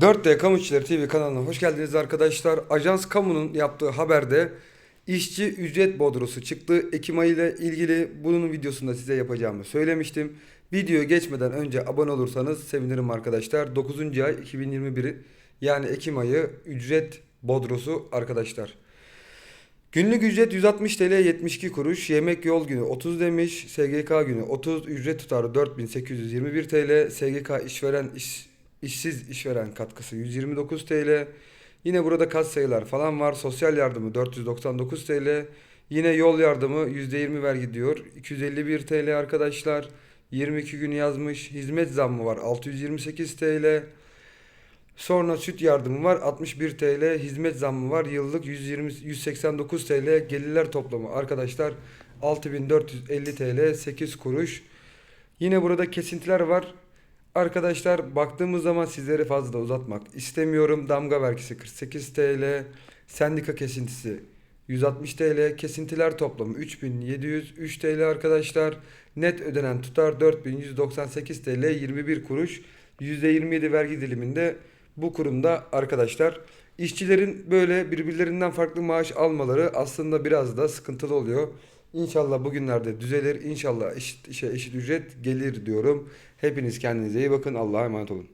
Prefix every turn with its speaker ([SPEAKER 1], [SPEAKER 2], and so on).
[SPEAKER 1] 4D Kamu İşçileri TV kanalına hoş geldiniz arkadaşlar. Ajans Kamu'nun yaptığı haberde işçi ücret bodrosu çıktı. Ekim ayı ile ilgili bunun videosunda size yapacağımı söylemiştim. Videoya geçmeden önce abone olursanız sevinirim arkadaşlar. 9. ay 2021'i yani Ekim ayı ücret bodrosu arkadaşlar. Günlük ücret 160 TL 72 kuruş. Yemek yol günü 30 demiş. SGK günü 30. Ücret tutarı 4821 TL. SGK işveren iş, işsiz işveren katkısı 129 TL. Yine burada kat sayılar falan var. Sosyal yardımı 499 TL. Yine yol yardımı %20 vergi diyor. 251 TL arkadaşlar. 22 gün yazmış. Hizmet zammı var 628 TL. Sonra süt yardımı var 61 TL, hizmet zammı var yıllık 120 189 TL, gelirler toplamı arkadaşlar 6450 TL 8 kuruş. Yine burada kesintiler var. Arkadaşlar baktığımız zaman sizleri fazla da uzatmak istemiyorum. Damga vergisi 48 TL, sendika kesintisi 160 TL, kesintiler toplamı 3703 TL arkadaşlar. Net ödenen tutar 4198 TL 21 kuruş. %27 vergi diliminde bu kurumda arkadaşlar işçilerin böyle birbirlerinden farklı maaş almaları aslında biraz da sıkıntılı oluyor. İnşallah bugünlerde düzelir. İnşallah eşit işe eşit ücret gelir diyorum. Hepiniz kendinize iyi bakın. Allah'a emanet olun.